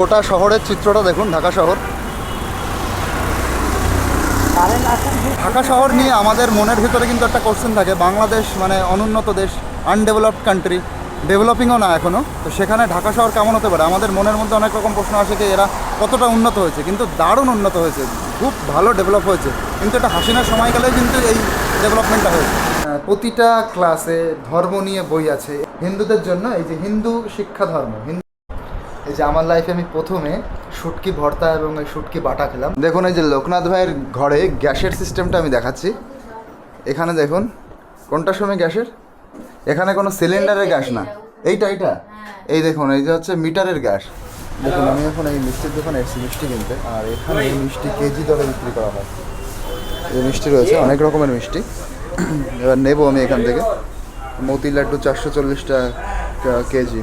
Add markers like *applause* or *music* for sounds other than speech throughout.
গোটা শহরের চিত্রটা দেখুন, ঢাকা শহর। ঢাকা শহর নিয়ে আমাদের মনের ভিতরে কিন্তু একটা কোশ্চেন থাকে। বাংলাদেশ মানে অনুন্নত দেশ আনডেভেলপড কান্ট্রি ডেভেলপিংও না এখনও তো সেখানে ঢাকা শহর কেমন হতে পারে? আমাদের মনের মধ্যে অনেক রকম প্রশ্ন আসে যে এরা কতটা উন্নত হয়েছে। কিন্তু দারুণ উন্নত হয়েছে। খুব ভালো ডেভেলপ হয়েছে। কিন্তু এটা হাসিনার সময়কালে কিন্তু এই ডেভেলপমেন্টটা হয়েছে। প্রতিটা ক্লাসে ধর্ম নিয়ে বই আছে। হিন্দুদের জন্য এই যে হিন্দু শিক্ষা ধর্ম, হিন্দু এই যে আমার লাইফে আমি প্রথমে শুটকি ভর্তা এবং এই শুটকি বাটা খেলাম। দেখুন এই যে লোকনাথ ভাইয়ের ঘরে গ্যাসের সিস্টেমটা আমি দেখাচ্ছি। এখানে দেখুন কোনটার সময় গ্যাসের? এখানে কোনো সিলিন্ডারের গ্যাস না। এইটা এইটা? এই দেখুন, এই যে হচ্ছে মিটারের গ্যাস। দেখুন, আমি এখন এই মিষ্টির দোকানে এসেছি, মিষ্টি কিনতে। আর এখানে মিষ্টি কেজি দরে বিক্রি করা হয়। এই মিষ্টি রয়েছে, অনেক রকমের মিষ্টি। এবার নেব আমি এখান থেকে। মতি লাড্ডু চারশো চল্লিশ টাকা কেজি।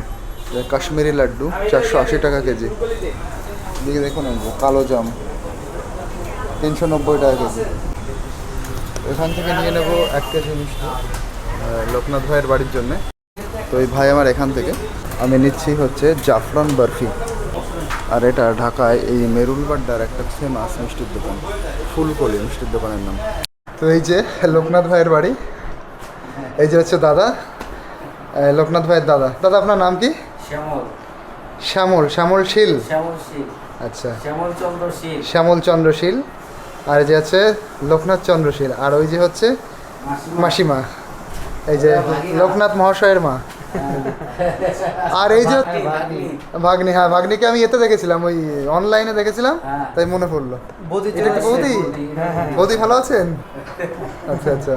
কাশ্মীরি লাড্ডু, চারশো আশি টাকা কেজি। দিকে দেখুন কালো জাম, তিনশো নব্বই টাকা কেজি। এখান থেকে নিয়ে নেব এক কেজি মিষ্টি লোকনাথ ভাইয়ের বাড়ির জন্যে। তো এই ভাই আমার এখান থেকে। আমি নিচ্ছি হচ্ছে জাফরান বরফি। আর এটা ঢাকায় এই মেরুলবাড্ডার একটা ফেমাস মিষ্টির দোকান, ফুলকলি মিষ্টির দোকানের নাম। তো এই যে লোকনাথ ভাইয়ের বাড়ি, এই যে হচ্ছে দাদা লোকনাথ ভাইয়ের দাদা। দাদা, আপনার নাম কি? শ্যামল। শ্যামল শ্যামল শীল? শ্যামল শীল। আচ্ছা। শ্যামল চন্দ্র শীল। শ্যামল চন্দ্রশীল আর এই যে আছে লোকনাথ চন্দ্রশীল আর ওই যে হচ্ছে মাসিমা। এই যে লোকনাথ মহাশয়ের মা। আর এই যে ভাগ্নি হ্যাঁ ভাগ্নিকে আমি এতে দেখেছিলাম ওই অনলাইনে দেখেছিলাম হ্যাঁ। তাই মনে পড়ল। এটা কি বৌদি? বৌদি। ভালো আছেন? আচ্ছা আচ্ছা।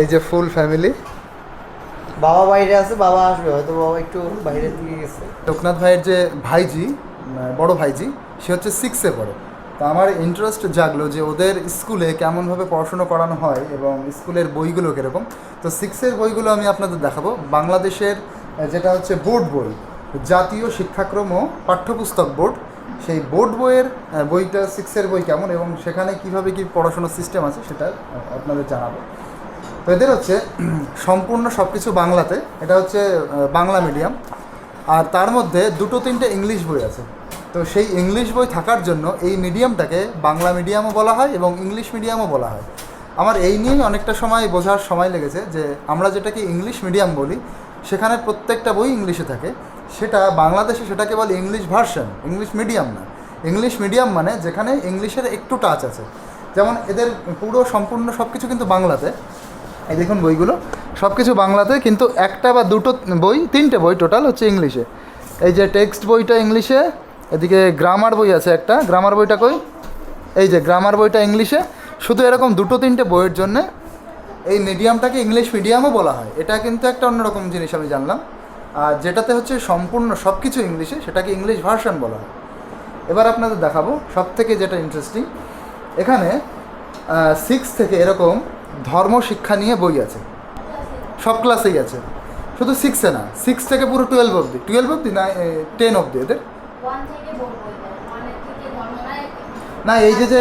এই যে ফুল ফ্যামিলি বাবা বাইরে আছে, বাবা আসবে, হয়তো বাবা একটু বাইরে দিকে গেছে। লোকনাথ ভাইয়ের যে ভাইজি বড় ভাইজি, সে হচ্ছে সিক্সে পড়ে। তো আমার ইন্টারেস্ট জাগলো যে ওদের স্কুলে কেমনভাবে পড়াশুনো করানো হয় এবং স্কুলের বইগুলো কীরকম। তো সিক্সের বইগুলো আমি আপনাদের দেখাবো। বাংলাদেশের যেটা হচ্ছে বোর্ড বই, জাতীয় শিক্ষাক্রম ও পাঠ্যপুস্তক বোর্ড। সেই বোর্ড বইয়ের বইটা সিক্সের বই কেমন এবং সেখানে কীভাবে কি পড়াশোনার সিস্টেম আছে সেটা আপনাদের জানাব। তো এদের হচ্ছে সম্পূর্ণ সব কিছু বাংলাতে, এটা হচ্ছে বাংলা মিডিয়াম আর তার মধ্যে দুটো তিনটে ইংলিশ বই আছে। তো সেই ইংলিশ বই থাকার জন্য এই মিডিয়ামটাকে বাংলা মিডিয়ামও বলা হয় এবং ইংলিশ মিডিয়ামও বলা হয়। আমার এই নিয়েই অনেকটা সময় বোঝার সময় লেগেছে যে আমরা যেটাকে ইংলিশ মিডিয়াম বলি, সেখানে প্রত্যেকটা বই ইংলিশে থাকে। সেটা বাংলাদেশে সেটাকে বলে ইংলিশ ভার্সন ইংলিশ মিডিয়াম না। ইংলিশ মিডিয়াম মানে যেখানে ইংলিশের একটু টাচ আছে। যেমন এদের পুরো সম্পূর্ণ সব কিছু কিন্তু বাংলাতে। এই দেখুন বইগুলো। সব কিছু বাংলাতে, কিন্তু একটা বা দুটো বই, তিনটে বই টোটাল হচ্ছে ইংলিশে। এই যে টেক্সট বইটা ইংলিশে, এদিকে গ্রামার বই আছে একটা। গ্রামার বইটা কই? এই যে গ্রামার বইটা ইংলিশে। শুধু এরকম দুটো, তিনটে বইয়ের জন্যে এই মিডিয়ামটাকে ইংলিশ মিডিয়ামও বলা হয়। এটা কিন্তু একটা অন্যরকম জিনিস আমি জানলাম। আর যেটাতে হচ্ছে সম্পূর্ণ সব কিছু ইংলিশে, সেটাকে ইংলিশ ভার্সন বলা হয়। এবার আপনাদের দেখাবো সব থেকে যেটা ইন্টারেস্টিং এখানে সিক্স থেকে এরকম ধর্ম শিক্ষা নিয়ে বই আছে। সব ক্লাসেই আছে। শুধু সিক্সে না সিক্স থেকে পুরো টুয়েলভ অবধি। টুয়েলভ অবধি না টেন অবধি এদের? নাই না এই যে যে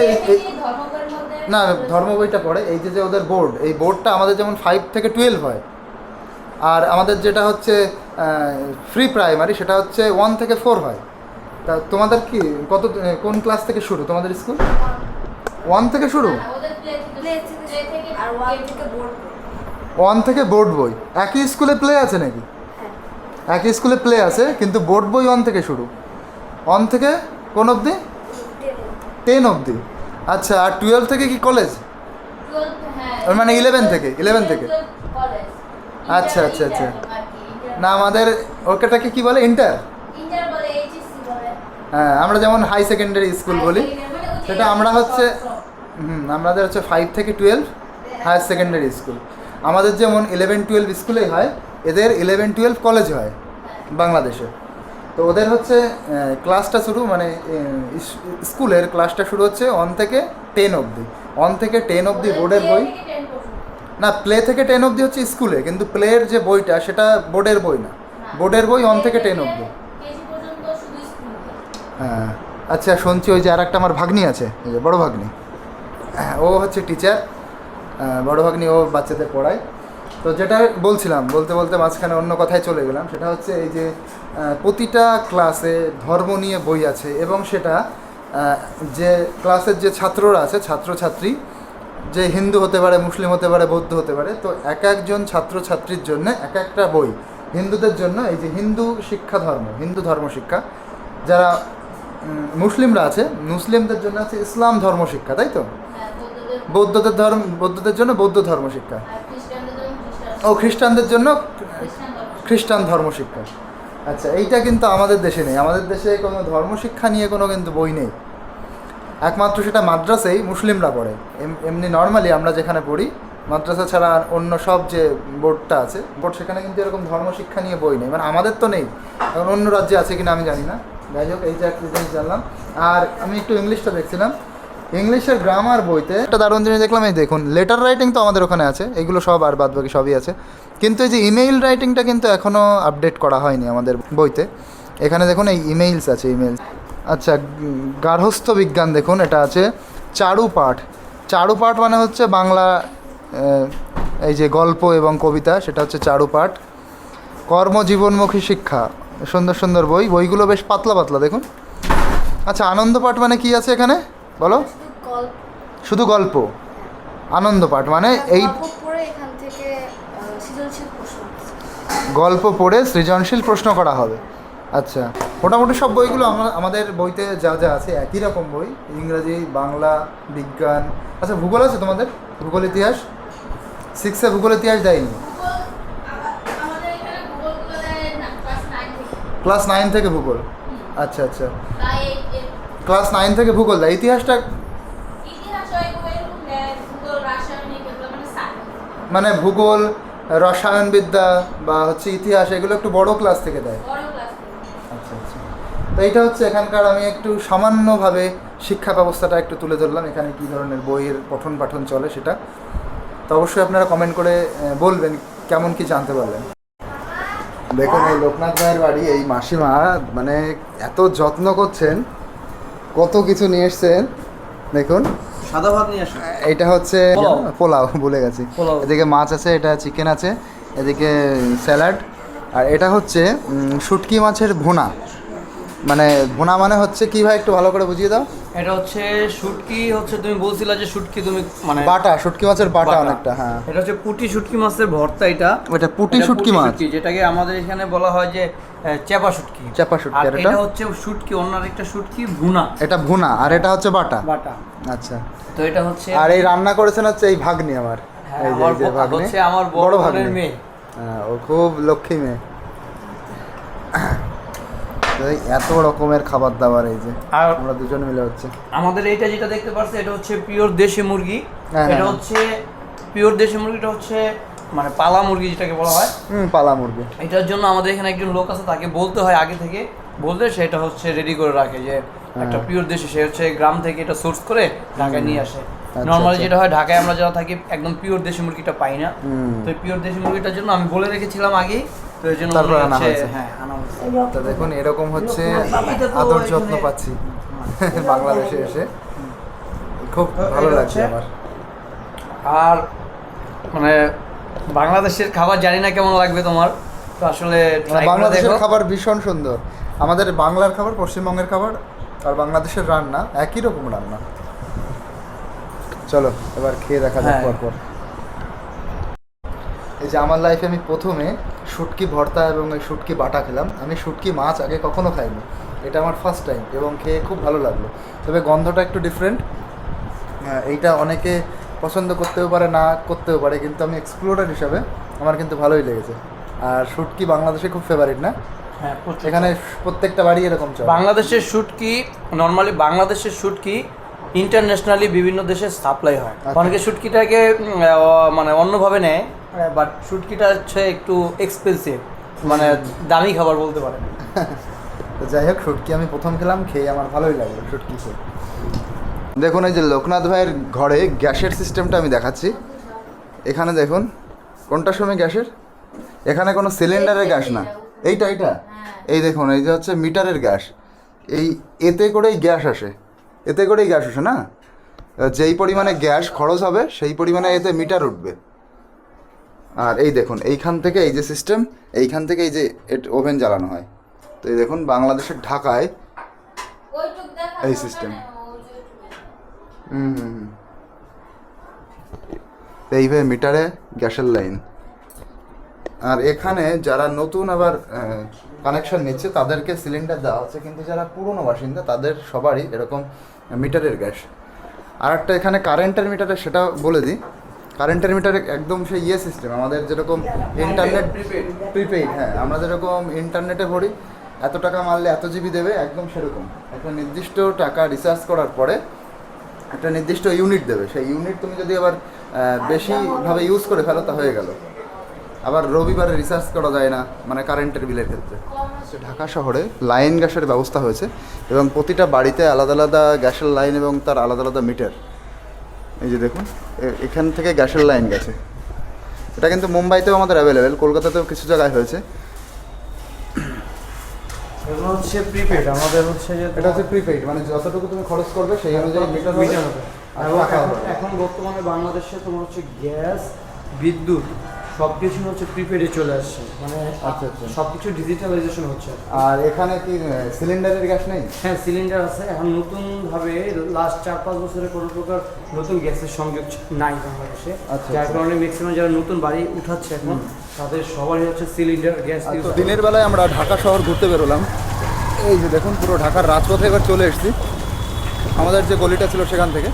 না ধর্ম বইটা পড়ে। এই যে যে ওদের বোর্ড এই বোর্ডটা আমাদের যেমন ফাইভ থেকে টুয়েলভ হয়। আর আমাদের যেটা হচ্ছে ফ্রি প্রাইমারি সেটা হচ্ছে ওয়ান থেকে ফোর হয়। তা তোমাদের কি কত কোন ক্লাস থেকে শুরু? তোমাদের স্কুল ওয়ান থেকে শুরু? আর ওয়ান থেকে বোর্ড ওয়ান থেকে বোর্ড বই। একই স্কুলে প্লে আছে নাকি? একই স্কুলে প্লে আছে কিন্তু বোর্ড বই ওয়ান থেকে শুরু। ওয়ান থেকে কোন অবধি? টেন অবধি। আচ্ছা আর টুয়েলভ থেকে কি কলেজ হ্যাঁ। মানে 11 থেকে, 11 থেকে। আচ্ছা, আচ্ছা, আচ্ছা। না আমাদের ওটাকে কি বলে? ইন্টার হ্যাঁ আমরা যেমন হাই সেকেন্ডারি স্কুল বলি মানে সেটা আমরা হচ্ছে হুম আমাদের হচ্ছে ফাইভ থেকে টুয়েলভ হায়ার সেকেন্ডারি স্কুল। আমাদের যেমন ইলেভেন টুয়েলভ স্কুলেই হয় এদের ইলেভেন টুয়েলভ কলেজ হয় বাংলাদেশে। তো ওদের হচ্ছে ক্লাসটা শুরু মানে স্কুলের ক্লাসটা শুরু হচ্ছে ওয়ান থেকে টেন অবধি। ওয়ান থেকে টেন অবধি বোর্ডের বই থেকে 10 পর্যন্ত। না প্লে থেকে টেন অবধি হচ্ছে স্কুলে কিন্তু প্লের যে বইটা সেটা বোর্ডের বই না। বোর্ডের বই ওয়ান থেকে টেন অবধি। হ্যাঁ আচ্ছা শুনছি ওই যে আর একটা আমার ভাগ্নি আছে বড় ভাগ্নি। হ্যাঁ, ও হচ্ছে টিচার বড় ভাগ্নি ও বাচ্চাদের পড়ায়। তো যেটা বলছিলাম, বলতে বলতে মাঝখানে অন্য কথায় চলে গেলাম, সেটা হচ্ছে এই যে প্রতিটা ক্লাসে ধর্ম নিয়ে বই আছে এবং সেটা যে ক্লাসের যে ছাত্ররা আছে, ছাত্রছাত্রী, যে হিন্দু হতে পারে, মুসলিম হতে পারে, বৌদ্ধ হতে পারে, তো এক একজন ছাত্রছাত্রীর জন্য এক একটা বই, হিন্দুদের জন্য এই যে হিন্দু শিক্ষা ধর্ম, হিন্দু ধর্ম শিক্ষা, যারা মুসলিমরা আছে, মুসলিমদের জন্য আছে ইসলাম ধর্ম শিক্ষা, তাই তো? হ্যাঁ বৌদ্ধদের ধর্ম বৌদ্ধদের জন্য বৌদ্ধ ধর্ম শিক্ষা। ও খ্রিস্টানদের জন্য খ্রিস্টান ধর্ম শিক্ষা। আচ্ছা এইটা কিন্তু আমাদের দেশে নেই। আমাদের দেশে কোনো ধর্ম শিক্ষা নিয়ে কোনো কিন্তু বই নেই। একমাত্র সেটা মাদ্রাসেই মুসলিমরা পড়ে। এম- এমনি নর্মালি আমরা যেখানে পড়ি মাদ্রাসা ছাড়া অন্য সব যে বোর্ডটা আছে বোর্ড সেখানে কিন্তু এরকম ধর্ম শিক্ষা নিয়ে বই নেই। মানে আমাদের তো নেই। এখন অন্য রাজ্যে আছে কিনা আমি জানি না। যাই হোক এই যে একটা জিনিস জানলাম। আর আমি একটু ইংলিশটা দেখছিলাম। ইংলিশের গ্রামার বইতে একটা দারুণ জিনিস দেখলাম, এই দেখুন লেটার রাইটিং তো আমাদের ওখানে আছে, এগুলো সব আর বাদ বাকি সবই আছে। কিন্তু এই যে ইমেইল রাইটিংটা কিন্তু এখনও আপডেট করা হয়নি আমাদের বইতে। এখানে দেখুন, এই ইমেইলস আছে ইমেইলস আচ্ছা গার্হস্থ্য বিজ্ঞান দেখুন, এটা আছে চারু পাঠ। চারু পাঠ মানে হচ্ছে বাংলা এই যে গল্প এবং কবিতা, সেটা হচ্ছে চারু পাঠ। কর্মজীবনমুখী শিক্ষা, সুন্দর সুন্দর বই, বইগুলো বেশ পাতলা পাতলা, দেখুন। আচ্ছা আনন্দ পাঠ মানে কি আছে এখানে? বলো? শুধু গল্প। শুধু আনন্দ পাঠ মানে এই গল্প পড়ে সৃজনশীল প্রশ্ন করা হবে। আচ্ছা মোটামুটি সব বইগুলো আমরা আমাদের বইতে যা যা আছে একই রকম বই ইংরাজি বাংলা বিজ্ঞান। আচ্ছা ভূগোল আছে তোমাদের? ভূগোল ইতিহাস? সিক্সে ভূগোল ইতিহাস দেয়নি? ক্লাস নাইন থেকে। ভূগোল? আচ্ছা আচ্ছা। ক্লাস নাইন থেকে ভূগোল দেয় ইতিহাসটা মানে মানে ভূগোল রসায়নবিদ্যা বা হচ্ছে ইতিহাস এগুলো একটু বড় ক্লাস থেকে দেয়। আচ্ছা আচ্ছা। তো এইটা হচ্ছে এখানকার আমি একটু সামান্যভাবে শিক্ষা ব্যবস্থাটা একটু তুলে ধরলাম এখানে কী ধরনের বইয়ের পঠন পাঠন চলে সেটা। তো অবশ্যই আপনারা কমেন্ট করে বলবেন কেমন কি জানতে পারলেন। দেখুন এই লোকনাথ ভাইয়ের বাড়ি এই মাসিমা মানে এত যত্ন করছেন কত কিছু নিয়ে এসছেন দেখুন। সাদা ভাত নিয়ে আসুন এটা হচ্ছে পোলাও। বলে ভুলে গেছি। এদিকে মাছ আছে এটা চিকেন আছে এদিকে স্যালাড আর এটা হচ্ছে শুটকি মাছের ভুনা। মানে ভুনা মানে হচ্ছে কি ভাই? একটু ভালো করে বুঝিয়ে দাও। এটা হচ্ছে শুটকি হচ্ছে তুমি বলছিলা যে শুটকি তুমি মানে বাটা শুটকি মাছের বাটা। অনেকটা হ্যাঁ। এটা হচ্ছে পুটি শুটকি মাছের ভর্তা এটা। ওটা পুটি শুটকি মাছ। যেটাকে আমাদের এখানে বলা হয় যে চেপা শুটকি। চেপা শুটকি, এটা? এটা হচ্ছে শুটকি অন্য একটা শুটকি ভুনা। এটা ভুনা আর এটা হচ্ছে বাটা? বাটা। আচ্ছা। তো এটা হচ্ছে আর এই রান্না করেছেন হচ্ছে এই ভাগ্নি আমার। হ্যাঁ, এই যে ভাগ্নি। হচ্ছে আমার বড় বোনের ভাগ্নি। মেয়ে। হ্যাঁ ও খুব লক্ষ্মী মেয়ে। তো এত রকমের খাবার দাবার এই যে আর আমরা দুজন মিলে হচ্ছে আমাদের এইটা যেটা দেখতে পাচ্ছি এটা হচ্ছে পিওর দেশি মুরগি হ্যাঁ, এটা হ্যাঁ। হচ্ছে পিওর দেশি মুরগিটা হচ্ছে মানে পালা মুরগি যেটাকে বলা হয় হুম পালা মুরগি এটার জন্য আমাদের এখানে একজন লোক আছে তাকে বলতে হয় আগে থেকে বলতে সেটা হচ্ছে রেডি করে রাখে যে একটা হ্যাঁ। পিওর দেশি সে হচ্ছে গ্রাম থেকে এটা সোর্স করে ঢাকায় নিয়ে আসে আচ্ছা, নর্মালি আচ্ছা। যেটা হয় ঢাকায় আমরা যারা থাকি একদম পিওর দেশি মুরগিটা পাই না। তো পিওর দেশি মুরগিটার জন্য আমি বলে রেখেছিলাম আগেই তারপর আনা হয়েছে। হ্যাঁ তো দেখুন এরকম হচ্ছে আদর যত্ন পাচ্ছি *laughs* বাংলাদেশে এসে। খুব ভালো লাগছে আমার। আর মানে বাংলাদেশের খাবার জানি না কেমন লাগবে তোমার তো আসলে বাংলাদেশের খাবার ভীষণ সুন্দর। আমাদের বাংলার খাবার পশ্চিমবঙ্গের খাবার আর বাংলাদেশের রান্না একই রকম রান্না। চলো এবার খেয়ে দেখা যাক হ্যাঁ। পর পর এই যে আমার লাইফে আমি প্রথমে শুটকি ভর্তা এবং এই শুটকি বাটা খেলাম। আমি শুটকি মাছ আগে কখনো খাইনি। এটা আমার ফার্স্ট টাইম এবং খেয়ে খুব ভালো লাগল। তবে গন্ধটা একটু ডিফারেন্ট এইটা অনেকে পছন্দ করতেও পারে না করতেও পারে কিন্তু আমি এক্সপ্লোরার হিসাবে আমার কিন্তু ভালোই লেগেছে। আর শুটকি বাংলাদেশে খুব ফেভারিট না? হ্যাঁ এখানে প্রত্যেকটা বাড়ি এরকম চলে। বাংলাদেশের শুটকি নর্মালি বাংলাদেশের শুটকি ইন্টারন্যাশনালি বিভিন্ন দেশে সাপ্লাই হয়। আচ্ছা। অনেকে শুটকিটাকে মানে অন্যভাবে নেয়। বাট শুটকিটা হচ্ছে একটু এক্সপেন্সিভ মানে দামি খাবার বলতে পারেন। *laughs* তো যাই হোক, শুটকি আমি প্রথম খেলাম, খেয়ে আমার ভালোই লাগল শুটকি খেয়ে। দেখুন, এই যে লোকনাথ ভাইয়ের ঘরে গ্যাসের সিস্টেমটা আমি দেখাচ্ছি। এখানে দেখুন কোনটার সময় গ্যাসের? এখানে কোনো সিলিন্ডারের গ্যাস না। এইটা এইটা? এই দেখুন, এই যে হচ্ছে মিটারের গ্যাস। এই এতে করেই গ্যাস আসে। এতে করেই গ্যাস আসে না? যেই পরিমাণে গ্যাস খরচ হবে, সেই পরিমাণে এতে মিটার উঠবে। আর এই দেখুন এইখান থেকে এই যে সিস্টেম এইখান থেকে এই যে ওভেন জ্বালানো হয়। তো এই দেখুন বাংলাদেশের ঢাকায় এই ওইটুকু। হুম হুম হুম। এইভাবে মিটারে গ্যাসের লাইন। আর এখানে যারা নতুন আবার কানেকশন নিচ্ছে তাদেরকে সিলিন্ডার দেওয়া হচ্ছে কিন্তু যারা পুরনো বাসিন্দা তাদের সবারই এরকম মিটারের গ্যাস। আর একটা এখানে কারেন্টের মিটারে সেটা বলে দিই। কারেন্টের মিটারে একদম সেই ইয়ে সিস্টেম আমাদের যেরকম ইন্টারনেট প্রিপেইড হ্যাঁ আমরা যেরকম ইন্টারনেটে ভরি এত টাকা মারলে এত জিবি দেবে একদম সেরকম। একটা নির্দিষ্ট টাকা রিচার্জ করার পরে একটা নির্দিষ্ট ইউনিট দেবে সেই ইউনিট তুমি যদি আবার বেশিভাবে ইউজ করে ফেলো তা হয়ে গেল। আবার রবিবারে রিচার্জ করা যায় না মানে কারেন্টের বিলের ক্ষেত্রে। ঢাকা শহরে লাইন গ্যাসের ব্যবস্থা হয়েছে এবং প্রতিটা বাড়িতে আলাদা আলাদা গ্যাসের লাইন এবং তার আলাদা আলাদা মিটার এই যে দেখুন এখান থেকে গ্যাসের লাইন গেছে। এটা কিন্তু মুম্বাইতেও আমাদের অ্যাভেলেবেল কলকাতাতেও কিছু জায়গায় হয়েছে। এগুলো হচ্ছে প্রিপেড আমাদের হচ্ছে যে এটা হচ্ছে মানে যতটুকু তুমি খরচ করবে সেই অনুযায়ী মিটার মিটার হবে। এখন বর্তমানে বাংলাদেশে তোমার হচ্ছে গ্যাস বিদ্যুৎ সব কিছু হচ্ছে প্রিপেডে চলে আসছে। মানে আচ্ছা, আচ্ছা। সব কিছু ডিজিটালাইজেশন হচ্ছে আর এখানে কি সিলিন্ডারের গ্যাস নেই? হ্যাঁ সিলিন্ডার আছে। এখন নতুনভাবে লাস্ট চার পাঁচ বছরে কোনো প্রকার নতুন গ্যাসের সংযোগ নাই বাংলাদেশে। আচ্ছা, যার আচ্ছা। কারণে ম্যাক্সিমাম যারা নতুন বাড়ি উঠাচ্ছে এখন তাদের সবারই হচ্ছে সিলিন্ডার গ্যাস আর তো দিনের বেলায় আমরা ঢাকা শহর ঘুরতে বেরোলাম। এই যে দেখুন পুরো ঢাকার রাজপথে এবার চলে এসেছি। আমাদের যে গলিটা ছিল সেখান থেকে।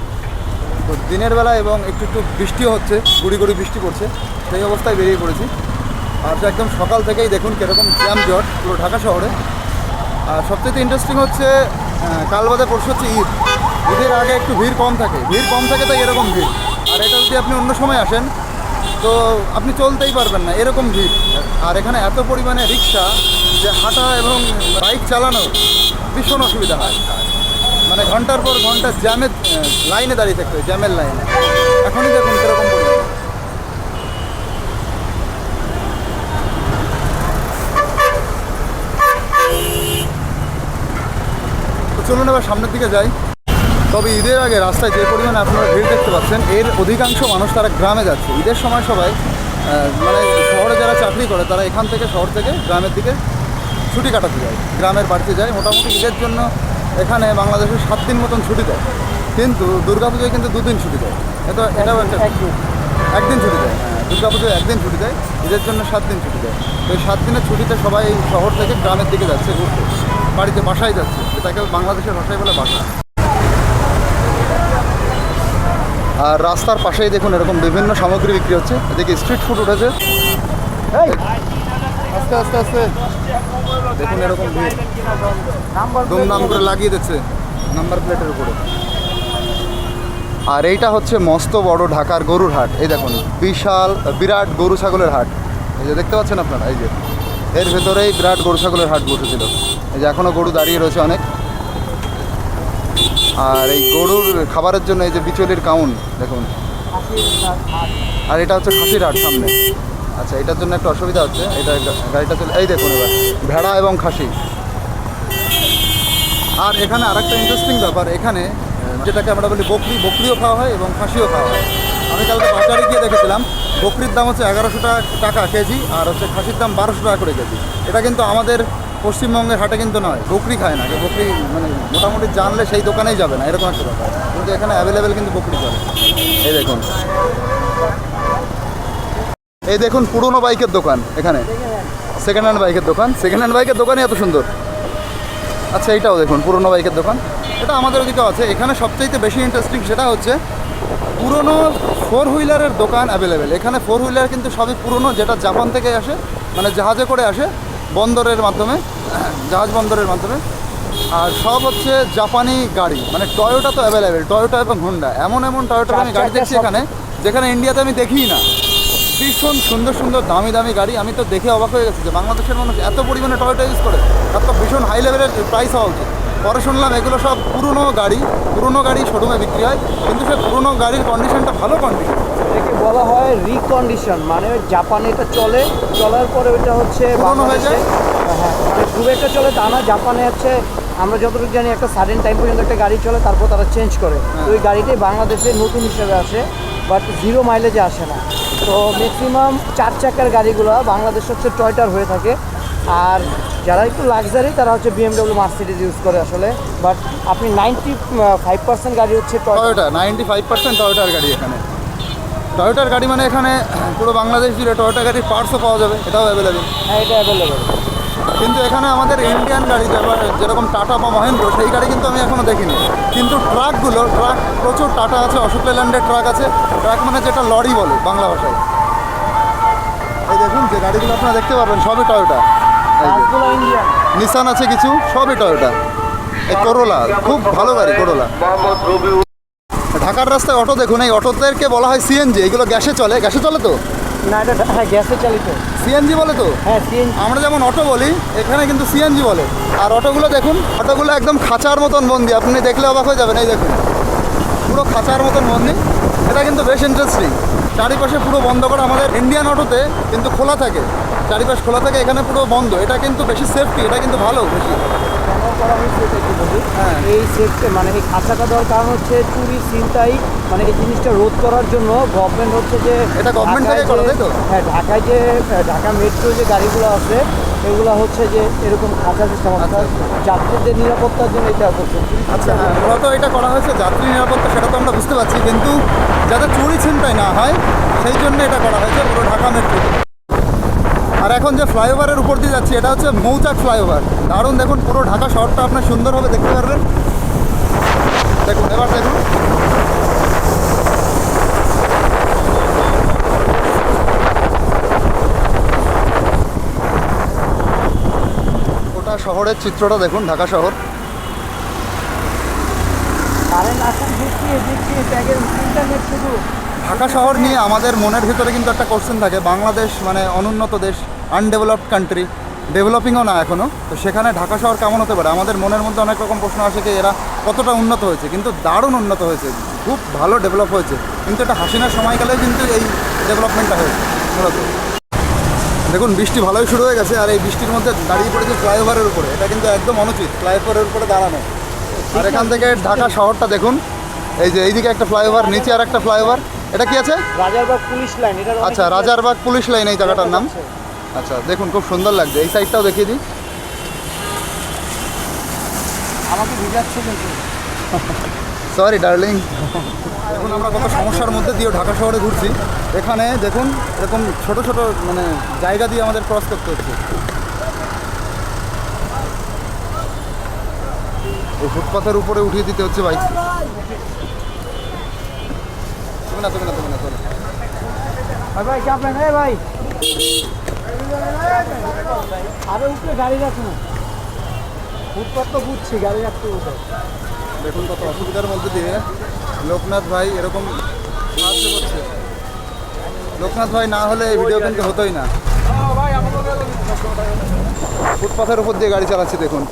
তো দিনের বেলা এবং একটু একটু বৃষ্টিও হচ্ছে গুড়ি গুড়ি বৃষ্টি পড়ছে। সেই অবস্থায় বেরিয়ে পড়েছি। আর একদম সকাল থেকেই দেখুন কীরকম জ্যাম জট পুরো ঢাকা শহরে। আর সবচেয়ে ইন্টারেস্টিং হচ্ছে আহ, কাল বাদে পরশু হচ্ছে ঈদ। ঈদের আগে একটু ভিড় কম থাকে। ভিড় কম থাকে তাই এরকম ভিড়। আর এটা যদি আপনি অন্য সময় আসেন তো আপনি চলতেই পারবেন না এরকম ভিড়। আর এখানে এত পরিমাণে রিক্সা যে হাঁটা এবং বাইক চালানো ভীষণ অসুবিধা হয়। মানে ঘণ্টার পর ঘণ্টা জ্যামে লাইনে দাঁড়িয়ে থাকতে হয় জ্যামের লাইনে। এখনই দেখুন কীরকম পরিমাণ। চলুন এবার সামনের দিকে যাই। তবে ঈদের আগে রাস্তায় যে পরিমাণে আপনারা ভিড় দেখতে পাচ্ছেন এর অধিকাংশ মানুষ তারা গ্রামে যাচ্ছে। ঈদের সময় সবাই মানে শহরে যারা চাকরি করে তারা এখান থেকে শহর থেকে গ্রামের দিকে ছুটি কাটাতে যায়। গ্রামের বাড়িতে যায়। মোটামুটি ঈদের জন্য এখানে বাংলাদেশে সাত দিন মতন ছুটি দেয়। কিন্তু দুর্গাপুজোয় কিন্তু দুদিন ছুটি দেয়। এটা এটাও একটা একদিন ছুটি দেয়। হ্যাঁ দুর্গাপুজোয় একদিন ছুটি দেয়। ঈদের জন্য সাত দিন ছুটি দেয়। তো এই সাত দিনের ছুটিতে সবাই শহর থেকে গ্রামের দিকে যাচ্ছে ঘুরতে। বাড়িতে বাসায় যাচ্ছে। যেটাকে বাংলাদেশের ভাষায় বলে বাসা। আর রাস্তার পাশেই দেখুন এরকম বিভিন্ন সামগ্রী বিক্রি হচ্ছে। এদিকে স্ট্রিট ফুড উঠেছে। আস্তে আস্তে আস্তে। দেখুন এরকম দুমদাম করে লাগিয়ে দিচ্ছে। নাম্বার প্লেটের উপরে। আর এইটা হচ্ছে মস্ত বড় ঢাকার গরুর হাট। এই দেখুন বিশাল বিরাট গরু ছাগলের হাট। এই যে দেখতে পাচ্ছেন আপনারা? এই যে। এর ভেতরেই বিরাট গরু ছাগলের হাট বসেছিল। এই যে এখনও গরু দাঁড়িয়ে রয়েছে অনেক। আর এই গরুর খাবারের জন্য এই যে বিচলির কাউন, দেখুন। আর এটা হচ্ছে খাসির হাট সামনে। আচ্ছা এটার জন্য একটু অসুবিধা হচ্ছে। এটা গাড়িটা চলে, এই দেখুন এবার, ভেড়া এবং খাসি। আর এখানে আরেকটা ইন্টারেস্টিং ব্যাপার, এখানে, যেটাকে আমরা বলি বকরি, বকরিও খাওয়া হয় এবং খাসিও খাওয়া হয়। আমি কালকে বাজারে গিয়ে দেখেছিলাম বকরির দাম হচ্ছে এগারোশো টাকা কেজি, আর হচ্ছে খাসির দাম বারোশো টাকা করে কেজি। এটা কিন্তু আমাদের পশ্চিমবঙ্গের হাটে কিন্তু নয়, বকরি খায় না। বকরি মানে মোটামুটি জানলে সেই দোকানেই যাবে না, এরকম একটা ব্যাপার। কিন্তু এখানে অ্যাভেলেবেল কিন্তু বকরি চলে। এই দেখুন। এই দেখুন পুরনো বাইকের দোকান এখানে। সেকেন্ড হ্যান্ড বাইকের দোকান। সেকেন্ড হ্যান্ড বাইকের দোকানই এত সুন্দর। আচ্ছা এইটাও দেখুন পুরনো বাইকের দোকান। এটা আমাদের ওদিকেও আছে। এখানে সবচাইতে বেশি ইন্টারেস্টিং সেটা হচ্ছে পুরনো ফোর হুইলারের দোকান অ্যাভেলেবেল এখানে ফোর হুইলার কিন্তু সবই পুরনো যেটা জাপান থেকে আসে মানে জাহাজে করে আসে বন্দরের মাধ্যমে জাহাজ বন্দরের মাধ্যমে। আর সব হচ্ছে জাপানি গাড়ি মানে টয়োটা তো অ্যাভেলেবেল টয়োটা এবং হোন্ডা এমন এমন টয়োটার আমি গাড়ি দেখছি এখানে যেখানে ইন্ডিয়াতে আমি দেখিই না। ভীষণ সুন্দর সুন্দর দামি দামি গাড়ি আমি তো দেখে অবাক হয়ে গেছি যে বাংলাদেশের মানুষ এত পরিমাণে টয়োটা ইউজ করে তার তো ভীষণ হাই লেভেলের প্রাইস হওয়া উচিত। পরে শুনলাম এগুলো সব পুরনো গাড়ি পুরনো গাড়ি শোরুমে বিক্রি হয়। কিন্তু সে পুরনো গাড়ির কন্ডিশনটা ভালো কন্ডিশন এটাকে বলা হয় রিকন্ডিশন মানে জাপানে এটা চলে চলার পরে ওইটা হচ্ছে পুরনো হয়ে যায়? হ্যাঁ মানে খুব একটা চলে তা না জাপানে হচ্ছে আমরা যতটুকু জানি একটা সাডেন টাইম পর্যন্ত একটা গাড়ি চলে তারপর তারা চেঞ্জ করে। তো ওই গাড়িটাই বাংলাদেশে নতুন হিসেবে আসে বাট জিরো মাইলেজে আসে না। তো ম্যাক্সিমাম চার চাকার গাড়িগুলো বাংলাদেশ হচ্ছে টয়টার হয়ে থাকে। আর যারা একটু লাক্সারি তারা হচ্ছে বিএমডব্লিউ মার্সিডিজ ইউজ করে আসলে। বাট আপনি নাইনটি ফাইভ পার্সেন্ট গাড়ি হচ্ছে টয়টা নাইনটি ফাইভ পার্সেন্ট টয়োটার গাড়ি এখানে। টয়োটার গাড়ি মানে এখানে পুরো বাংলাদেশ জুড়ে টয়োটা গাড়ির পার্টসও পাওয়া যাবে এটাও অ্যাভেলেবেল হ্যাঁ এটা অ্যাভেলেবেল কিন্তু এখানে আমাদের ইন্ডিয়ান গাড়ি যেমন- যেরকম টাটা বা মহেন্দ্র সেই গাড়ি কিন্তু আমি এখনও দেখিনি। কিন্তু ট্রাকগুলো ট্রাক প্রচুর টাটা আছে অশোক লেল্যান্ডের ট্রাক আছে। ট্রাক মানে যেটা লরি বলে বাংলা ভাষায়। এই দেখুন যে গাড়িগুলো আপনারা দেখতে পারবেন সবই টয়োটা নিসান আছে কিছু? সবই টয়োটা এই করোলা খুব ভালো গাড়ি করোলা ঢাকার রাস্তায় অটো দেখুন এই অটোদেরকে বলা হয় সিএনজি এগুলো গ্যাসে চলে। গ্যাসে চলে তো? না এটা হ্যাঁ গ্যাসে চালিত। সিএনজি বলে তো? হ্যাঁ সিএনজি আমরা যেমন অটো বলি এখানে কিন্তু সিএনজি বলে। আর অটোগুলো দেখুন অটোগুলো একদম খাঁচার মতন বন্দি। আপনি দেখলে অবাক হয়ে যাবেন এই দেখুন। পুরো খাঁচার মতন বন্দি। এটা কিন্তু বেশ ইন্টারেস্টিং চারিপাশে পুরো বন্ধ করা। আমাদের ইন্ডিয়ান অটোতে কিন্তু খোলা থাকে। চারিপাশ খোলা থাকে এখানে পুরো বন্ধ। এটা কিন্তু বেশি সেফটি এটা কিন্তু ভালো বেশি। করা হয়েছে হ্যাঁ। এই সেফটি মানে এই খাঁচাটা দেওয়ার কারণ হচ্ছে চুরি ছিনতাই মানে এই জিনিসটা রোধ করার জন্য গভর্নমেন্ট হচ্ছে যে এটা ঢাকায় থেকে করে, তাই তো? হ্যাঁ ঢাকায় যে ঢাকা মেট্রো যে গাড়িগুলো আছে এগুলো হচ্ছে যে এরকম খাঁচা সিস্টেম অর্থাৎ যাত্রীদের নিরাপত্তার জন্য এটা করছে। আচ্ছা হ্যাঁ মূলত এটা করা হয়েছে যাত্রী নিরাপত্তা সেটা তো আমরা বুঝতে পারছি কিন্তু যাতে চুরি ছিনতাই না হয় সেই জন্য এটা করা হয়েছে পুরো ঢাকা মেট্রোতে আর এখন যে ফ্লাইওভারের উপর দিয়ে যাচ্ছি, এটা হচ্ছে মৌচাক ফ্লাইওভার। দারুণ দেখুন, পুরো ঢাকা শহরটা আপনার সুন্দরভাবে দেখতে পারবেন দেখুন, এবার দেখুন। গোটা শহরের চিত্রটা দেখুন, ঢাকা শহর। কারেন্ট আসুন দেখছি দেখছি ইন্টারনেট শুধু। ঢাকা শহর নিয়ে আমাদের মনের ভিতরে কিন্তু একটা কোশ্চেন থাকে। বাংলাদেশ মানে অনুন্নত দেশ আনডেভেলপড কান্ট্রি ডেভেলপিংও না এখনও তো সেখানে ঢাকা শহর কেমন হতে পারে? আমাদের মনের মধ্যে অনেক রকম প্রশ্ন আসে যে এরা কতটা উন্নত হয়েছে? কিন্তু দারুণ উন্নত হয়েছে। খুব ভালো ডেভেলপ হয়েছে। কিন্তু এটা হাসিনার সময়কালেও কিন্তু এই ডেভেলপমেন্টটা হয়েছে। মূলত। দেখুন, বৃষ্টি ভালোই শুরু হয়ে গেছে, আর এই বৃষ্টির মধ্যে দাঁড়িয়ে পড়েছে ফ্লাইওভারের উপরে। এটা কিন্তু একদম অনুচিত। ফ্লাইওভারের উপরে দাঁড়ানো। আর এখান থেকে ঢাকা শহরটা দেখুন। এই যে এইদিকে একটা ফ্লাইওভার, নিচে আর একটা ফ্লাইওভার। এটা কি আছে? রাজারবাগ পুলিশ লাইন এটা আচ্ছা রাজারবাগ পুলিশ লাইন এই জায়গাটার নাম। আচ্ছা দেখুন খুব সুন্দর লাগছে। এই সাইডটাও দেখিয়ে দিই। আমাকে ভিজাচ্ছে কিন্তু। সরি ডার্লিং এখন আমরা কত সমস্যার মধ্যে দিয়ে ঢাকা শহরে ঘুরছি। এখানে দেখুন এরকম ছোট ছোট মানে জায়গা দিয়ে আমাদের ক্রস করতে হচ্ছে। এই ফুটপাথের উপরে উঠিয়ে দিতে হচ্ছে বাইক তুমি না তুমি না তুমি না চলো ভাই ভাই চাপ নেন ভাই। আরে উপরে গাড়ি রাখুন ফুটপাত তো বুঝছি গাড়ি রাখতে উঠে দেখুন কত অসুবিধার মধ্যে দিয়ে লোকনাথ ভাই এরকম সাহায্য করছে। লোকনাথ ভাই না হলে এই ভিডিও কিন্তু হতোই না। ফুটপাথের উপর দিয়ে গাড়ি চালাচ্ছি দেখুন।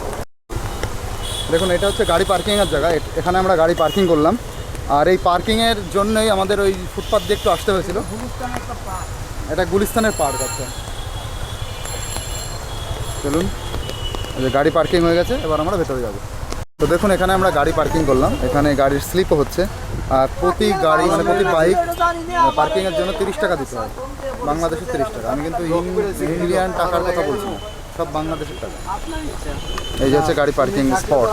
দেখুন এটা হচ্ছে গাড়ি পার্কিংয়ের জায়গা। এখানে আমরা গাড়ি পার্কিং করলাম। আর এই পার্কিংয়ের জন্যই আমাদের ওই ফুটপাথ দিয়ে একটু আসতে হয়েছিল। এটা গুলিস্তানের পার্ক আচ্ছা। চলুন গাড়ি পার্কিং হয়ে গেছে, এবার আমরা ভেতরে যাব। তো দেখুন, এখানে আমরা গাড়ি পার্কিং করলাম। এখানে গাড়ির স্লিপও হচ্ছে। আর প্রতি গাড়ি মানে প্রতি বাইক পার্কিংয়ের জন্য তিরিশ টাকা দিতে হয়। বাংলাদেশের তিরিশ টাকা। আমি কিন্তু ইন- ইন্ডিয়ান টাকার কথা বলছি সব বাংলাদেশের টাকা। এই যে হচ্ছে গাড়ি পার্কিং স্পট